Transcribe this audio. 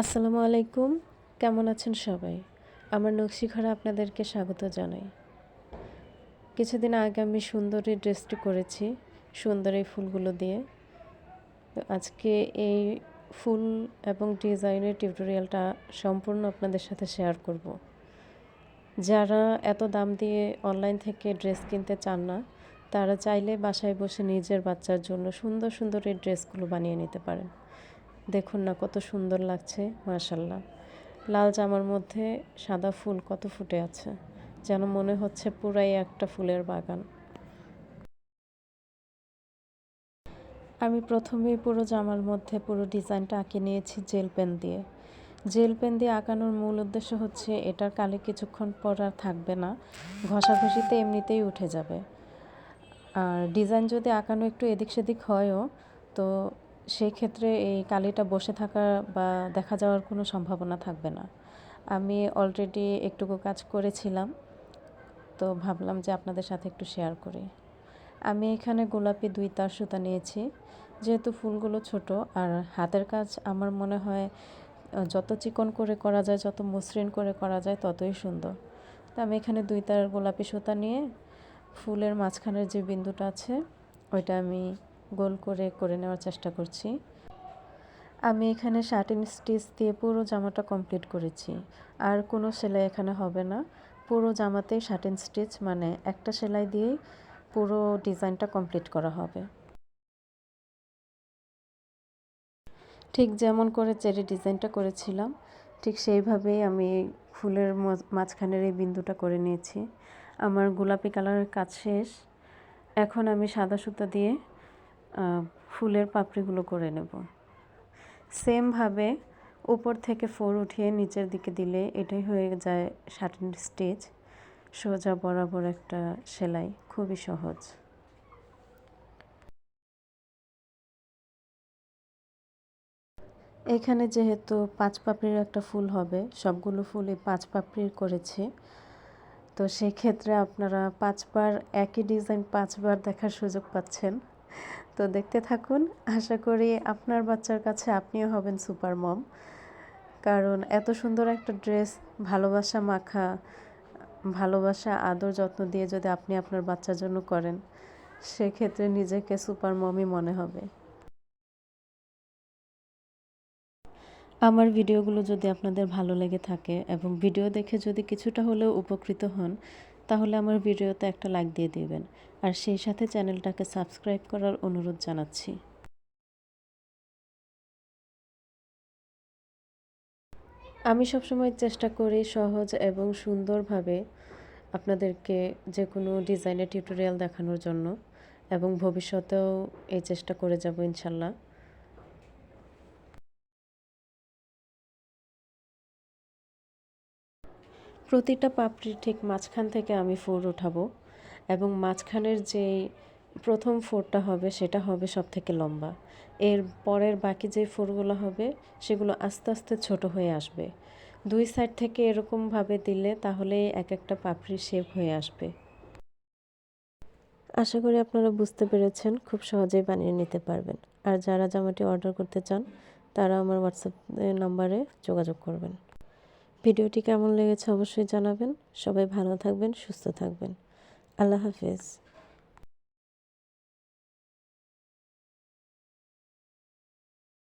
আসসালামু আলাইকুম। কেমন আছেন সবাই? আমার নকশি ঘরে আপনাদেরকে স্বাগত জানাই। কিছুদিন আগে আমি সুন্দরী ড্রেসটি করেছি, সুন্দর এই ফুলগুলো দিয়ে। আজকে এই ফুল এবং ডিজাইনের টিউটোরিয়ালটা সম্পূর্ণ আপনাদের সাথে শেয়ার করব। যারা এত দাম দিয়ে অনলাইন থেকে ড্রেস কিনতে চান না, তারা চাইলে বাসায় বসে নিজের বাচ্চার জন্য সুন্দর সুন্দর এই ড্রেসগুলো বানিয়ে নিতে পারেন। দেখুন না কত সুন্দর লাগছে মার্শাল্লাহ লাল জামার মধ্যে সাদা ফুল কত ফুটে আছে, যেন মনে হচ্ছে পুরাই একটা ফুলের বাগান। আমি প্রথমেই পুরো জামার মধ্যে পুরো ডিজাইনটা আঁকে নিয়েছি জেল পেন দিয়ে। জেল পেন দিয়ে আঁকানোর মূল উদ্দেশ্য হচ্ছে এটার কালে কিছুক্ষণ পর আর থাকবে না, ঘষাঘষিতে এমনিতেই উঠে যাবে। আর ডিজাইন যদি আঁকানো একটু এদিক সেদিক হয়ও, তো সেই ক্ষেত্রে এই কালিটা বসে থাকা বা দেখা যাওয়ার কোনো সম্ভাবনা থাকবে না। আমি অলরেডি একটুকু কাজ করেছিলাম, তো ভাবলাম যে আপনাদের সাথে একটু শেয়ার করি। আমি এখানে গোলাপি দুই তার সুতা নিয়েছি। যেহেতু ফুলগুলো ছোট আর হাতের কাজ আমার মনে হয়, যত চিকন করে করা যায়, যত মসৃণ করে করা যায়, ততই সুন্দর। তো আমি এখানে দুই তার গোলাপি সুতা নিয়ে ফুলের মাঝখানের যে বিন্দুটা আছে, ওইটা আমি গোল করে করে নেওয়ার চেষ্টা করছি। আমি এখানে শার্টিন স্টিচ দিয়ে পুরো জামাটা কমপ্লিট করেছি। আর কোনো সেলাই এখানে হবে না। পুরো জামাতেই শার্টিন স্টিচ মানে একটা সেলাই দিয়েই পুরো ডিজাইনটা কমপ্লিট করা হবে। ঠিক যেমন করে চেরি ডিজাইনটা করেছিলাম, ঠিক সেইভাবেই আমি ফুলের মাঝখানের এই বিন্দুটা করে নিয়েছি। আমার গোলাপি কালারের কাজ শেষ। এখন আমি সাদা সুতা দিয়ে ফুলের পাপড়িগুলো করে নেব। সেমভাবে উপর থেকে ফোর উঠিয়ে নিচের দিকে দিলে এটাই হয়ে যায় শার্টিন স্টিচ সোজা বরাবর একটা সেলাই, খুবই সহজ। এখানে যেহেতু পাঁচ পাপড়ির একটা ফুল হবে, সবগুলো ফুলই পাঁচ পাপড়ির করেছি। তো সেক্ষেত্রে আপনারা পাঁচবার একই ডিজাইন পাঁচবার দেখার সুযোগ পাচ্ছেন। তো দেখতে থাকুন। আশা করি আপনার বাচ্চার কাছে আপনিও হবেন সুপার মম। কারণ এত সুন্দর একটা ড্রেস, ভালোবাসা মাখা, ভালোবাসা, আদর যত্ন দিয়ে যদি আপনি আপনার বাচ্চার জন্য করেন, সেক্ষেত্রে নিজেকে সুপার মমই মনে হবে। আমার ভিডিওগুলো যদি আপনাদের ভালো লেগে থাকে এবং ভিডিও দেখে যদি কিছুটা হলেও উপকৃত হন তাহলে আমার ভিডিওতে একটা লাইক দিয়ে দিবেন। আর সেই সাথে চ্যানেলটাকে সাবস্ক্রাইব করার অনুরোধ জানাচ্ছি। আমি সবসময় চেষ্টা করি সহজ এবং সুন্দরভাবে আপনাদেরকে যে কোনো ডিজাইনের টিউটোরিয়াল দেখানোর জন্য এবং ভবিষ্যতেও এই চেষ্টা করে যাব ইনশাল্লাহ। প্রতিটা পাপড়ির ঠিক মাঝখান থেকে আমি ফোর উঠাবো এবং মাঝখানের যে প্রথম ফোরটা হবে সেটা হবে সব থেকে লম্বা। এর পরের বাকি যে ফোরগুলো হবে সেগুলো আস্তে আস্তে ছোট হয়ে আসবে। দুই সাইড থেকে এরকমভাবে দিলে তাহলে এক একটা পাপড়ি শেপ হয়ে আসবে। আশা করি আপনারা বুঝতে পেরেছেন, খুব সহজেই বানিয়ে নিতে পারবেন। আর যারা জামাটি অর্ডার করতে চান, তারা আমার হোয়াটসঅ্যাপ নাম্বারে যোগাযোগ করবেন। ভিডিওটি কেমন লেগেছে অবশ্যই জানাবেন। সবাই ভালো থাকবেন সুস্থ থাকবেন। আল্লাহ হাফিজ।